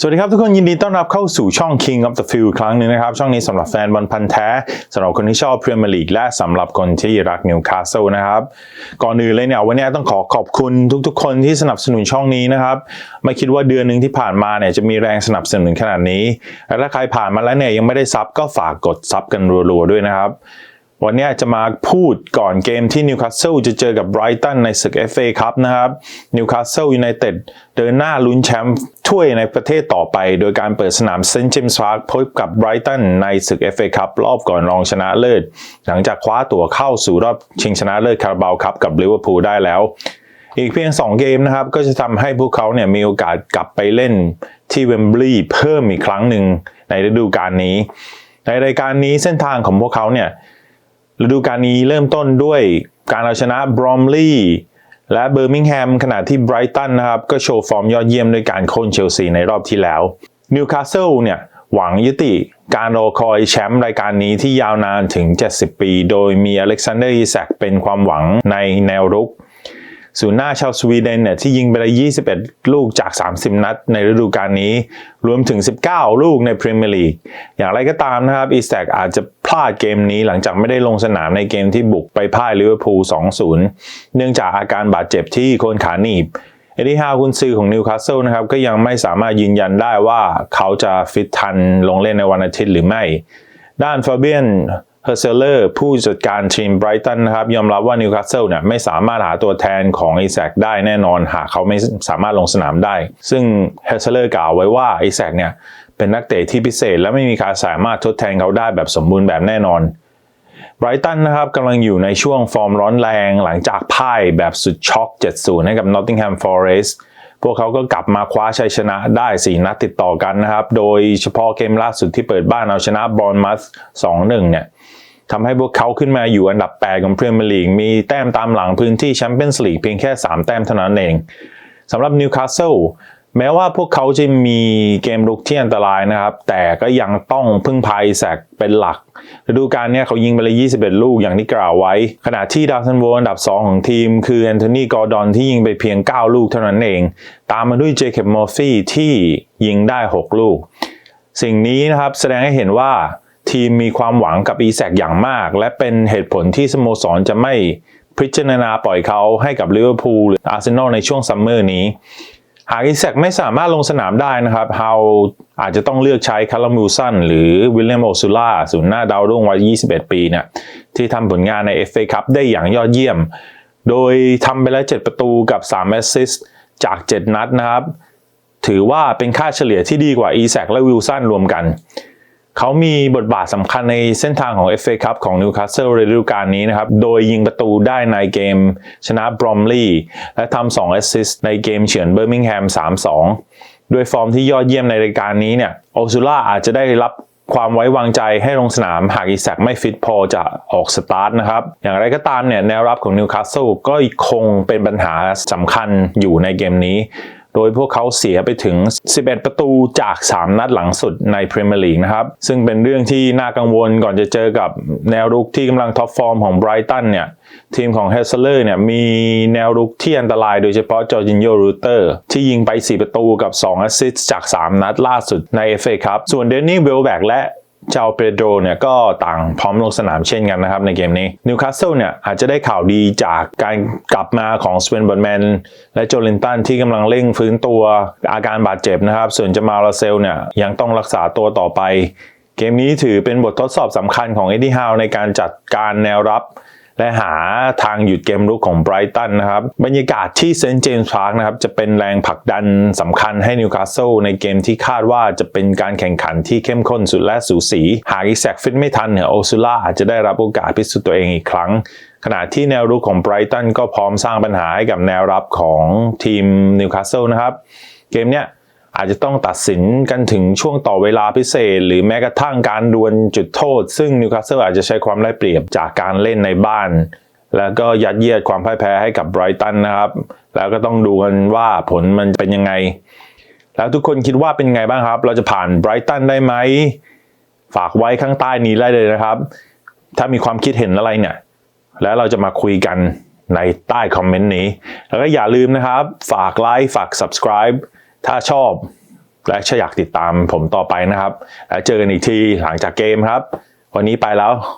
สวัสดีครับทุกคนยินดีต้อนรับเข้าสู่ช่อง King of the Field ครั้งหนึ่งนะครับ ช่องนี้สำหรับแฟนบอลพันธ์แท้สำหรับคนที่ชอบพรีเมียร์ลีกและสำหรับคนที่รักนิวคาสเซิลนะครับ ก่อนอื่นเลยเนี่ยวันนี้ต้องขอขอบคุณทุกๆ คนที่สนับสนุนช่องนี้นะครับ ไม่คิดว่าเดือนหนึ่งที่ผ่านมาเนี่ยจะมีแรงสนับสนุนขนาดนี้และถ้าใครผ่านมาแล้วเนี่ยยังไม่ได้ซับก็ฝากกดซับกันรัวๆด้วยนะครับ วันนี้จะมาพูดก่อนเกมที่นิวคาสเซิลจะเจอกับไบรตันในศึก FA ครับนะครับนิวคาสเซิลยูไนเต็ดเดินหน้าลุ้นแชมป์ถ้วยในประเทศต่อไป โดยการเปิดสนามเซนต์เจมส์พาร์คพบกับไบรตันในศึก FA ครับรอบก่อนรองชนะเลิศ หลังจากคว้าตั๋วเข้าสู่รอบชิงชนะเลิศคาราบาวครับกับลิเวอร์พูลได้แล้ว อีกเพียง 2 เกมนะครับก็จะทำให้พวกเขาเนี่ยมีโอกาสกลับไปเล่นที่เวมบลีย์เพิ่มอีกครั้งหนึ่งในฤดูกาลนี้ ในรายการนี้เส้นทางของพวกเขาเนี่ย ฤดูกาลนี้เริ่มต้นด้วยการเอาชนะบรอมลีย์และเบอร์มิงแฮมขณะที่ไบรตันนะครับ ก็โชว์ฟอร์มยอดเยี่ยมด้วยการโค่นเชลซีในรอบที่แล้วนิวคาสเซิลเนี่ยหวังยุติการรอคอยแชมป์รายการนี้ที่ยาวนานถึง 70 ปี โดยมีอเล็กซานเดอร์อิแซกเป็นความหวังในแนวรุก ศูนย์หน้าชาวสวีเดนเนี่ยที่ยิงไปได้ 21 ลูกจาก 30 นัดในฤดูกาลนี้ รวมถึง 19 ลูกในพรีเมียร์ลีก อย่างไรก็ตามนะครับ อีสแตกอาจจะพลาดเกมนี้หลังจากไม่ได้ลงสนามในเกมที่บุกไปพ่ายลิเวอร์พูล 2-0 เนื่องจากอาการบาดเจ็บที่โคนขาหนีบเอดีฮาวกุนซือของนิวคาสเซิลนะครับก็ยังไม่สามารถยืนยันได้ว่าเขาจะฟิตทันลงเล่นในวันอาทิตย์หรือไม่ ด้านฟาเบียน เฮอร์เซเลอร์ผู้จัดการทีมไบรตันนะครับยอมรับว่านิวคาสเซิลเนี่ยไม่สามารถหาตัวแทนของอีแซกได้แน่นอนหากเขาไม่สามารถลงสนามได้ ซึ่งเฮอร์เซเลอร์กล่าวไว้ว่าอีแซกเนี่ยเป็นนักเตะที่พิเศษ และไม่มีใครสามารถทดแทนเขาได้แบบสมบูรณ์แบบแน่นอนไบรตันนะครับกำลังอยู่ในช่วงฟอร์มร้อนแรงหลังจากพ่ายแบบสุดช็อก 7-0 ให้กับ Nottingham Forest พวกเขาก็กลับมาคว้าชัยชนะได้ 4 นัดติดต่อกันนะครับ โดยเฉพาะเกมล่าสุดที่เปิดบ้านเอาชนะบอลมัส2-1 เนี่ยทำให้พวกเขาขึ้นมาอยู่อันดับ 8 ของพรีเมียร์ลีก มีแต้มตามหลังพื้นที่แชมเปี้ยนส์ลีกเพียงแค่ 3 แต้มเท่านั้นเองสำหรับนิวคาสเซิล แม้ว่าพวกเขาจะมีเกมรุกที่อันตรายนะครับ แต่ก็ยังต้องพึ่งพายแสกเป็นหลักฤดูกาลนี้เขายิงไปเลย 21 ลูกอย่างที่กล่าวไว้ ขณะที่ดาวซันโวอันดับ 2 ของทีม คือแอนโทนีกอร์ดอนที่ยิงไปเพียง 9 ลูกเท่านั้นเอง ตามมาด้วยเจคอบมอร์ฟี่ที่ยิงได้ 6 ลูก สิ่งนี้นะครับแสดงให้เห็นว่าทีมมีความหวังกับอีแซกอย่างมาก และเป็นเหตุผลที่สโมสรจะไม่พิจารณาปล่อยเขาให้กับลิเวอร์พูลหรืออาร์เซนอลในช่วงซัมเมอร์นี้ หากอีแซกไม่สามารถลงสนามได้นะครับเฮาอาจจะต้องเลือกใช้คาร์ลมิลสันหรือวิลเลียมโอซูล่าศูนย์หน้าดาวรุ่งวัย 21 ปีเนี่ยที่ทำผลงานใน FA Cup ได้อย่างยอดเยี่ยม โดยทำไปแล้ว 7 ประตูกับ 3 แอสซิสต์จาก 7 นัดนะครับ ถือว่าเป็นค่าเฉลี่ยที่ดีกว่าอีแซกและวิลสันรวมกัน เขามีบทบาทสำคัญในเส้นทางของ FA Cup ของนิวคาสเซิลในฤดูกาลนี้นะครับ โดยยิงประตูได้ในเกมชนะบรอมลีย์และทำ2แอสซิสต์ในเกมเฉือนเบอร์มิงแฮม 3-2 ด้วยฟอร์มที่ยอดเยี่ยมในรายการนี้เนี่ยโอซูล่าอาจจะได้รับความไว้วางใจให้ลงสนามหากอีแซกไม่ฟิตพอจะออกสตาร์ทนะครับ อย่างไรก็ตามเนี่ยแนวรับของนิวคาสเซิลก็คงเป็นปัญหาสำคัญอยู่ในเกมนี้ โดยพวกเขาเสียไปถึง 11 ประตูจาก 3 นัดหลังสุดในพรีเมียร์ลีกนะครับ ซึ่งเป็นเรื่องที่น่ากังวลก่อนจะเจอกับแนวรุกที่กำลังท็อปฟอร์มของไบรตันเนี่ยทีมของเฮสเลอร์เนี่ยมีแนวรุกที่อันตรายโดยเฉพาะจอร์จินโยรูเตอร์ ที่ยิงไป 4 ประตูกับ 2 แอสซิสต์จาก 3 นัดล่าสุดใน FA ครับส่วนเดนนี่เวลแบกและ เจ้าเปโดรเนี่ยก็ต่างพร้อมลงสนามเช่นกันนะครับในเกมนี้นิวคาสเซิลเนี่ยอาจจะได้ข่าวดีจากการกลับมาของสเวนบอลแมนและโจลินตันที่กำลังเร่งฟื้นตัวอาการบาดเจ็บนะครับ ส่วนจามาลาเซลเนี่ยยังต้องรักษาตัวต่อไป เกมนี้ถือเป็นบททดสอบสำคัญของเอ็ดดี้ฮาวในการจัดการแนวรับ และหาทางหยุดเกมรุกของไบรตันนะครับ บรรยากาศที่เซนต์เจมส์พาร์คนะครับจะเป็นแรงผลักดันสำคัญให้นิวคาสเซิลในเกมที่คาดว่าจะเป็นการแข่งขันที่เข้มข้นสุดและสูสี หากอีแซกฟิตไม่ทันเนี่ยโอซูล่าอาจจะได้รับโอกาสพิสูจน์ตัวเองอีกครั้งขณะที่แนวรุกของไบรตันก็พร้อมสร้างปัญหาให้กับแนวรับของทีมนิวคาสเซิลนะครับ เกมเนี้ย อาจจะต้องตัดสินกันถึงช่วงต่อเวลาพิเศษ หรือแม้กระทั่งการดวลจุดโทษ ซึ่งนิวคาสเซิลอาจจะใช้ความได้เปรียบจากการเล่นในบ้าน แล้วก็ยัดเยียดความพ่ายแพ้ให้กับไบรตันนะครับ แล้วก็ต้องดูกันว่าผลมันเป็นยังไง แล้วทุกคนคิดว่าเป็นไงบ้างครับ เราจะผ่านไบรตันได้ไหมฝากไว้ข้างใต้นี้ได้เลยนะครับ ถ้ามีความคิดเห็นอะไรเนี่ย แล้วเราจะมาคุยกันในใต้คอมเมนต์นี้ แล้วก็อย่าลืมนะครับ ฝากไลค์ ฝาก subscribe ถ้าชอบและถ้าอยากติดตามผมต่อไปนะครับ แล้วเจอกันอีกทีหลังจากเกมครับ วันนี้ไปแล้ว